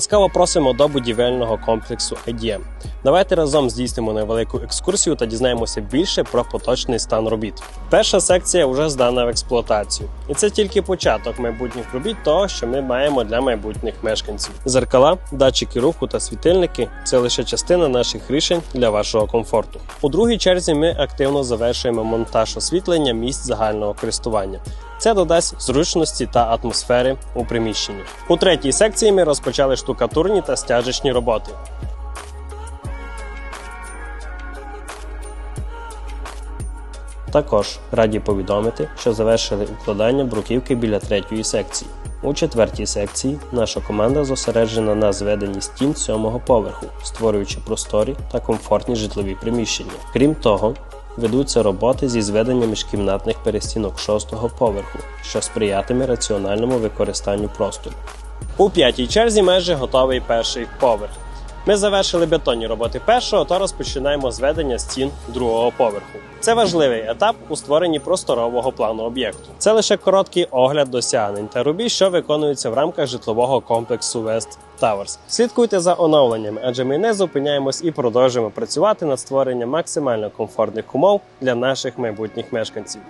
Ласкаво просимо до будівельного комплексу IDM. Давайте разом здійснимо невелику екскурсію та дізнаємося більше про поточний стан робіт. Перша секція вже здана в експлуатацію, і це тільки початок майбутніх робіт, того, що ми маємо для майбутніх мешканців. Зеркала, датчики руху та світильники це лише частина наших рішень для вашого комфорту. У другій черзі ми активно завершуємо монтаж освітлення місць загального користування. Це додасть зручності та атмосфери у приміщенні. У третій секції ми розпочали штукатурні та стяжечні роботи. Також раді повідомити, що завершили укладання бруківки біля третьої секції. У четвертій секції наша команда зосереджена на зведенні стін сьомого поверху, створюючи просторі та комфортні житлові приміщення. Крім того, ведуться роботи зі зведення міжкімнатних перестінок шостого поверху, що сприятиме раціональному використанню простору. У п'ятій черзі майже готовий перший поверх. Ми завершили бетонні роботи першого та розпочинаємо зведення стін другого поверху. Це важливий етап у створенні просторового плану об'єкту. Це лише короткий огляд досягнень та робіт, що виконуються в рамках житлового комплексу West Towers. Слідкуйте за оновленнями, адже ми не зупиняємось і продовжуємо працювати над створенням максимально комфортних умов для наших майбутніх мешканців.